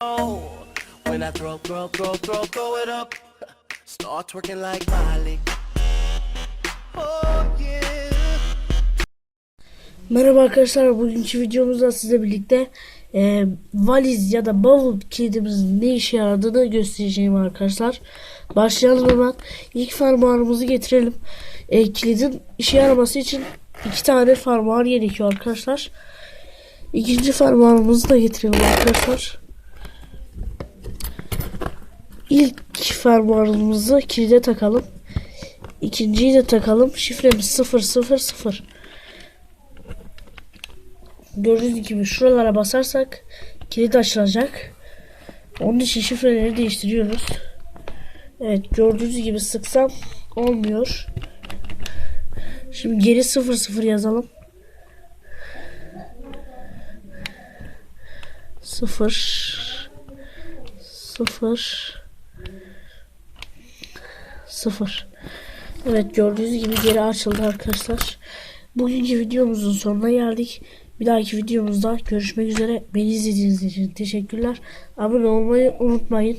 When I throw, throw, throw, throw, throw it up, start twerking like Miley. Oh yeah. Merhaba arkadaşlar bugünkü videomuzda sizle birlikte e, valiz ya da bavul kilidimizin ne işe yaradığını göstereceğim arkadaşlar. Başlayalım hemen. İlk fermuarımızı getirelim. E, kilidin işe yaraması için iki tane fermuar gerekiyor arkadaşlar. İkinci fermuarımızı da getirelim arkadaşlar. İlk fermuarımızı kilide takalım. İkinciyi de takalım. Şifremiz 000. Gördüğünüz gibi şuralara basarsak kilit açılacak. Onun için şifreleri değiştiriyoruz. Evet gördüğünüz gibi sıksam olmuyor. Şimdi geri 00 yazalım. 0 0 0 Evet gördüğünüz gibi geri açıldı arkadaşlar. Bugünkü videomuzun sonuna geldik. Bir dahaki videomuzda görüşmek üzere. Beni izlediğiniz için teşekkürler. Abone olmayı unutmayın.